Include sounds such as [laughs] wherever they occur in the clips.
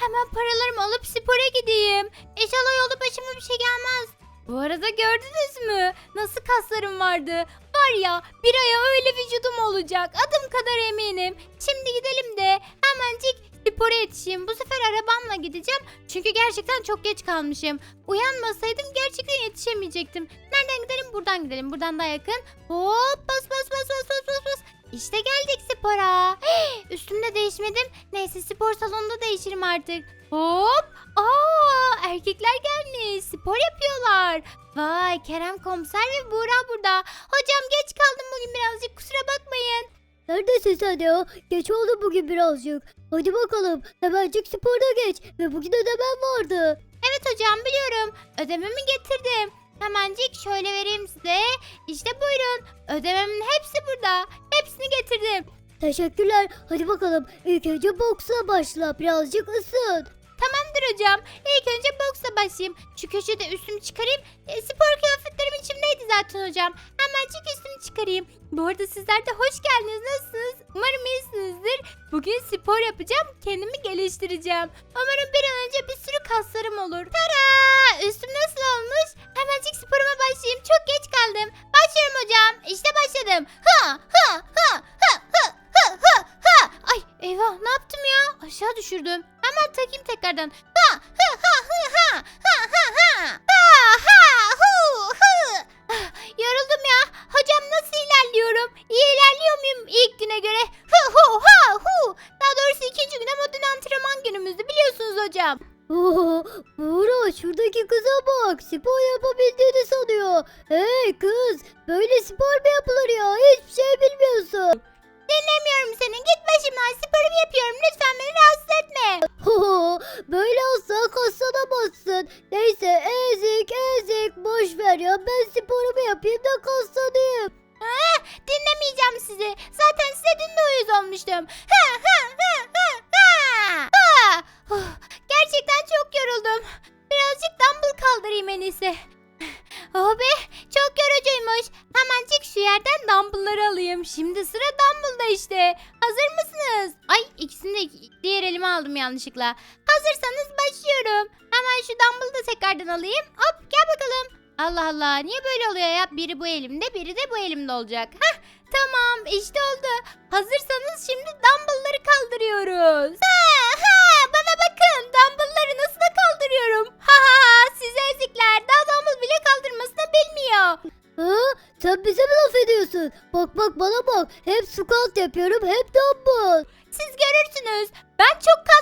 hemen paralarımı alıp spora gideyim. İnşallah yolda başıma bir şey gelmez. Bu arada gördünüz mü? Nasıl kaslarım vardı? Var ya bir aya öyle vücudum olacak. Adım kadar eminim. Şimdi gidelim de hemencik spora yetişeyim. Bu sefer arabamla gideceğim. Çünkü gerçekten çok geç kalmışım. Uyanmasaydım gerçekten yetişemeyecektim. Nereden gidelim? Buradan gidelim. Buradan daha yakın. Hop bas bas bas bas bas bas bas. İşte geldik spora. Üstümde değişmedim. Neyse spor salonunda değişirim artık. Hop. Aa erkekler gelmiş. Spor yapıyorlar. Vay Kerem komiser ve Buğra burada. Hocam geç kaldım bugün birazcık kusura bakmayın. Neredesin sen ya? Geç oldu bugün birazcık. Hadi bakalım hemencik sporda geç. Ve bugün ödemen vardı. Evet hocam biliyorum. Ödememi getirdim. Hemencik şöyle vereyim size. İşte buyurun. Ödememin hepsi burada. Hepsini getirdim. Teşekkürler. Hadi bakalım ilk önce boksla başla. Birazcık ısın. Tamamdır hocam. İlk önce boksla başlayayım. Şu köşede üstümü çıkarayım. E, spor kıyafetlerim içimdeydi zaten hocam. Hemencik üstümü çıkarayım. Bu arada sizler de hoş geldiniz. Nasılsınız? Umarım iyisinizdir. Bugün spor yapacağım. Kendimi geliştireceğim. Umarım bir an önce bir sürü kaslarım olur. Tara! Üstüm nasıl olmuş? Hemencik sporuma Spor yapabildiğini sanıyor. Hey kız böyle spor mu yapılır ya? Hiçbir şey bilmiyorsun. Dinlemiyorum seni. Git başımdan sporumu yapıyorum. Lütfen beni rahatsız etme. böyle asla kaslanamazsın. Neyse ezik ezik boş ver ya. Ben sporumu yapayım da kaslanayım. Ah, dinlemeyeceğim işte. Hazır mısınız? Ay ikisini de diğer elime aldım yanlışlıkla. Hazırsanız başlıyorum. Hemen şu dumbbell'ı da tekrardan alayım. Hop gel bakalım. Allah Allah niye böyle oluyor ya? Biri bu elimde biri de bu elimde olacak. Hah tamam işte oldu. Hazırsanız şimdi dumbbellları kaldırıyoruz. yapıyorum hem de bu. Siz görürsünüz. Ben çok kas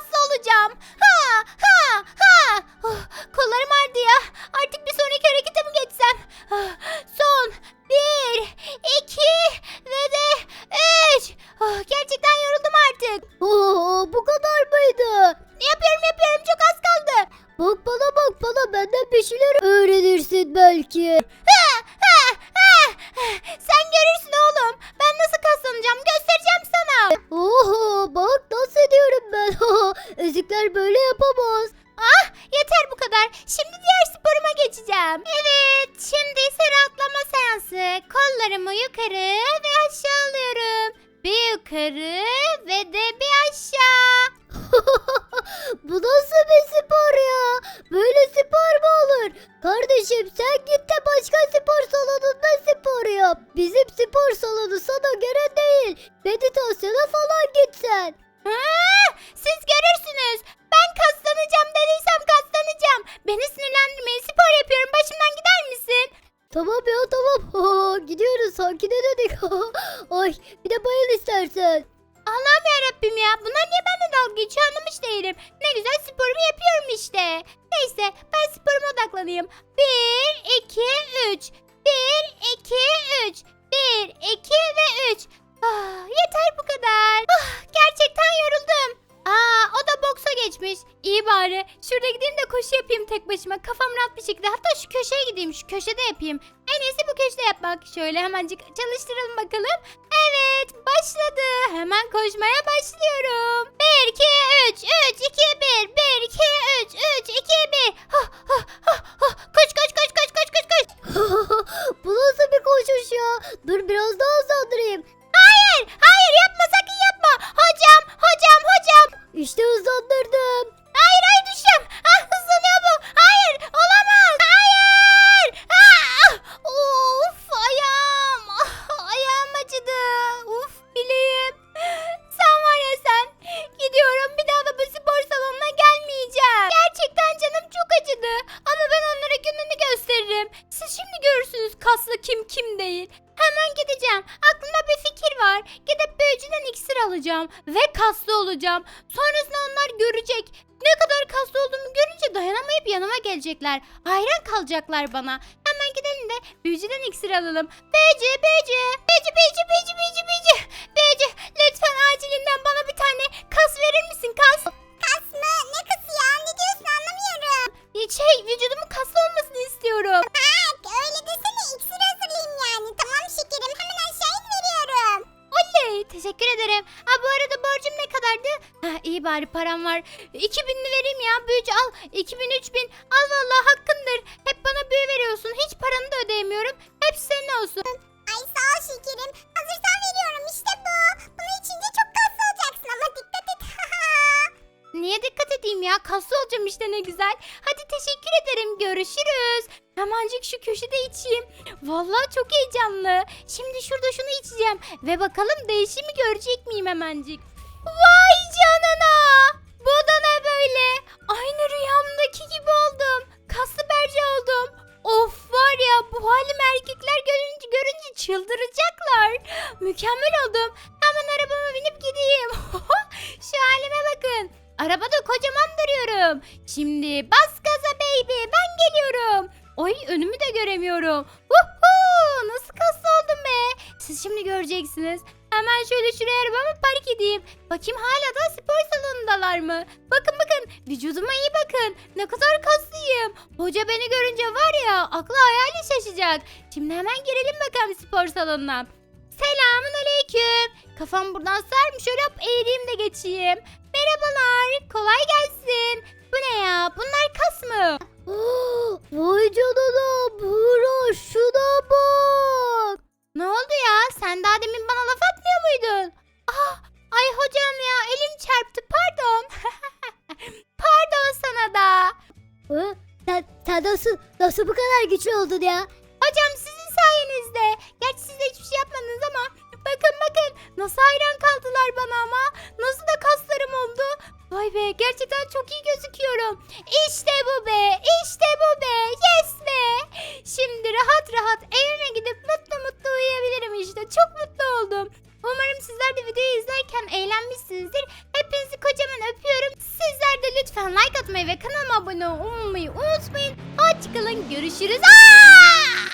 olur? Kardeşim sen git de başka spor salonunda spor yap. Bizim spor salonu sana göre değil. Meditasyona falan git sen. Ha, siz görürsünüz. Ben kaslanacağım dediysem kaslanacağım. Beni sinirlendirmeyin spor yapıyorum. Başımdan gider misin? Tamam ya tamam. [laughs] Gidiyoruz sanki ne dedik? [laughs] Ay bir de bayıl istersen. Allah'ım yarabbim ya. Bunlar niye benimle dalga geçiyor anlamış değilim. Ne güzel sporumu yapıyorum işte. Neyse ben sporuma odaklanayım. 1, 2, 3. 1, 2, 3. 1, 2 ve 3. Ah, yeter bu kadar. Ah, gerçekten yoruldum. Aa, o da boksa geçmiş. İyi bari. Şurada gideyim de koşu yapayım tek başıma. Kafam rahat bir şekilde. Hatta şu köşeye gideyim. Şu köşede yapayım. Köşede yapmak. Şöyle hemencik çalıştıralım bakalım. Evet başladı. Hemen koşmaya başlıyorum. 1, 2, 3, 3, 2, 1. 1, 2, 3, 3, 2, 1. Ha, ha, ha, ha. Koş koş koş koş koş koş koş. [laughs] Bu nasıl bir koşuş ya? Dur biraz daha hızlandırayım. Alacağım ve kaslı olacağım. Sonrasında onlar görecek. Ne kadar kaslı olduğumu görünce dayanamayıp yanıma gelecekler. Hayran kalacaklar bana. Hemen gidelim de büyücüden iksir alalım. Büyücü, büyücü, büyücü, büyücü, büyücü, büyücü, büyücü. Büyücü, lütfen acilinden Ha iyi bari param var. 2000'li vereyim ya büyücü al. 2000 3000 al vallahi hakkındır. Hep bana büyü veriyorsun. Hiç paranı da ödeyemiyorum. Hepsi senin olsun. Ay sağ ol şekerim. Hazırsan veriyorum işte bu. Bunu içince çok kaslı olacaksın ama dikkat et. [laughs] Niye dikkat edeyim ya? Kaslı olacağım işte ne güzel. Hadi teşekkür ederim. Görüşürüz. Hemencik şu köşede içeyim. Vallahi çok heyecanlı. Şimdi şurada şunu içeceğim. Ve bakalım değişimi görecek miyim hemencik. Vay canına. Bu da ne böyle? Aynı rüyamdaki gibi oldum. Kaslı berce oldum. Of var ya bu halim erkekler görünce, görünce çıldıracaklar. Mükemmel oldum. Hemen arabama binip gideyim. [laughs] Şu halime bakın. Arabada kocaman duruyorum. Şimdi bas gaza baby ben geliyorum. Oy önümü de göremiyorum. Woohoo! Nasıl kaslı oldum be? Siz şimdi göreceksiniz. Hemen şöyle şuraya arabamı park edeyim. Bakayım hala da spor salonundalar mı? Bakın bakın vücuduma iyi bakın. Ne kadar kaslıyım. Hoca beni görünce var ya aklı hayali şaşacak. Şimdi hemen girelim bakalım spor salonuna. Selamun aleyküm. Kafam buradan sar mı? Şöyle hop eğileyim de geçeyim. Merhabalar. Kolay gelsin. Bu ne ya? Bunlar kas mı? [gasps] Vay canına bu kadar güçlü oldun ya? Hocam sizin sayenizde. Gerçi siz de hiçbir şey yapmadınız ama. Bakın bakın nasıl hayran kaldılar bana ama. Nasıl da kaslarım oldu. Vay be gerçekten çok iyi gözüküyorum. İşte bu be işte bu be yes be. Şimdi rahat rahat evime gidip mutlu mutlu uyuyabilirim işte. Çok mutlu oldum. Umarım sizler de videoyu izlerken eğlenmişsinizdir. Hepinizi kocaman öpüyorum. Sizler de lütfen like atmayı ve kanalıma abone olmayı unutmayın. Hoşçakalın görüşürüz. Aa!